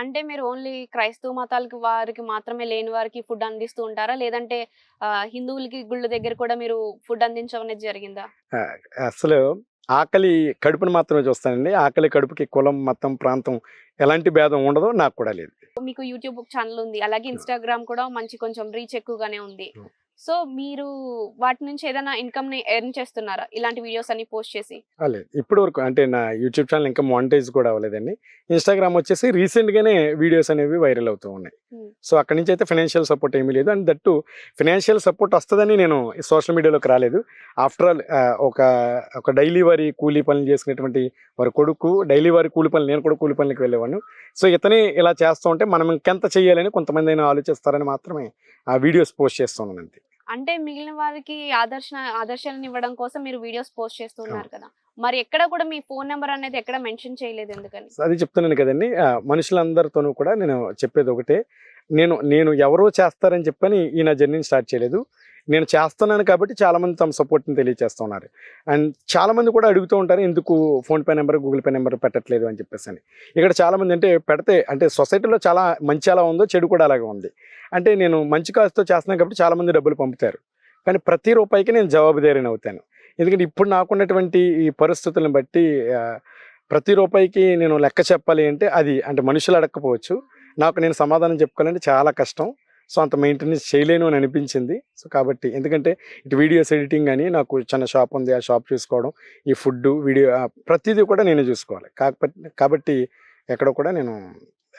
అంటే మీరు ఓన్లీ క్రైస్తవ మతాలకి వారికి మాత్రమే లేని వారికి ఫుడ్ అందిస్తూ ఉంటారా? లేదంటే హిందువులకి గుళ్ళ దగ్గర కూడా మీరు ఫుడ్ అందించడం అనేది జరిగిందా? అసలు ఆకలి కడుపుని మాత్రమే చూస్తానండి. ఆకలి కడుపుకి కులం మతం ప్రాంతం ఎలాంటి భేదం ఉండదు నాకు కూడా లేదు. మీకు యూట్యూబ్ ఛానల్ ఉంది. అలాగే ఇన్స్టాగ్రామ్ కూడా మంచి కొంచెం రీచ్ ఎక్కువగానే ఉంది. సో మీరు వాటి నుంచి ఏదైనా ఇన్కమ్ని ఎర్న్ చేస్తున్నారా? ఇలాంటి వీడియోస్ అన్ని పోస్ట్ చేసి? లేదు. ఇప్పటి వరకు అంటే నా యూట్యూబ్ ఛానల్ ఇంకా మానిటైజ్ కూడా అవ్వలేదండి. ఇన్స్టాగ్రామ్ వచ్చేసి రీసెంట్గానే వీడియోస్ అనేవి వైరల్ అవుతూ ఉన్నాయి. సో అక్కడి నుంచి అయితే ఫైనాన్షియల్ సపోర్ట్ ఏమీ లేదు. అండ్ దట్టు ఫైనాన్షియల్ సపోర్ట్ వస్తుందని నేను సోషల్ మీడియాలోకి రాలేదు. ఆఫ్టర్ ఆల్ ఒక ఒక డైలీ వారి కూలీ పనులు చేసుకునేటువంటి వారి కొడుకు డైలీ వారి కూలి పనులు నేను కూడా కూలి పనులకు వెళ్ళేవాడిని. సో ఇతనే ఇలా చేస్తూ ఉంటే మనం ఇంకెంత చేయాలని కొంతమంది అయినా ఆలోచిస్తారని మాత్రమే ఆ వీడియోస్ పోస్ట్ చేస్తున్నాను అంతే అంటే మిగిలిన వారికి ఆదర్శ ఆదర్శాలను ఇవ్వడం కోసం మీరు వీడియోస్ పోస్ట్ చేస్తున్నారు కదా. మరి ఎక్కడ కూడా మీ ఫోన్ నెంబర్ అనేది ఎక్కడ మెన్షన్ చేయలేదు ఎందుకని? అది చెప్తున్నాను కదండి. మనుషులందరితోనూ కూడా నేను చెప్పేది ఒకటే. నేను నేను ఎవరో చేస్తారని చెప్పని ఈ నా జర్నీని స్టార్ట్ చేయలేదు. నేను చేస్తున్నాను కాబట్టి చాలామంది తమ సపోర్ట్ని తెలియజేస్తున్నారు అండ్ చాలామంది కూడా అడుగుతూ ఉంటారు ఎందుకు PhonePe number Google Pay number పెట్టట్లేదు? అని చెప్పేసి అని. ఇక్కడ చాలామంది అంటే పెడితే అంటే సొసైటీలో చాలా మంచి ఎలా ఉందో చెడు కూడా అలాగే ఉంది. అంటే నేను మంచి కాస్తో చేస్తున్నాను కాబట్టి చాలామంది డబ్బులు పంపుతారు. కానీ ప్రతి రూపాయికి నేను జవాబుదారీని అవుతాను. ఎందుకంటే ఇప్పుడు నాకున్నటువంటి ఈ పరిస్థితులను బట్టి ప్రతి రూపాయికి నేను లెక్క చెప్పాలి అంటే అది అంటే మనుషులు అడగకపోవచ్చు నాకు నేను సమాధానం చెప్పుకోవాలంటే చాలా కష్టం. సో అంత మెయింటెనెన్స్ చేయలేను అని అనిపించింది. సో కాబట్టి ఎందుకంటే ఇటు వీడియోస్ ఎడిటింగ్ అని నాకు చిన్న షాప్ ఉంది. ఆ షాప్ చూసుకోవడం ఈ ఫుడ్ వీడియో ప్రతిదీ కూడా నేనే చూసుకోవాలి. కాకపోతే కాబట్టి ఎక్కడ కూడా నేను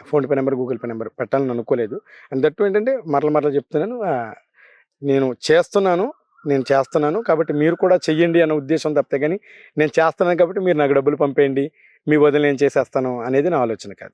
PhonePe number Google Pay number పెట్టాలని అనుకోలేదు. అండ్ దట్టు ఏంటంటే మరల మరల చెప్తున్నాను నేను చేస్తున్నాను నేను చేస్తున్నాను కాబట్టి మీరు కూడా చెయ్యండి అన్న ఉద్దేశం తప్పితే కానీ నేను చేస్తున్నాను కాబట్టి మీరు నాకు డబ్బులు పంపేయండి మీ వదిలి నేను చేసేస్తాను అనేది నా ఆలోచన కాదు.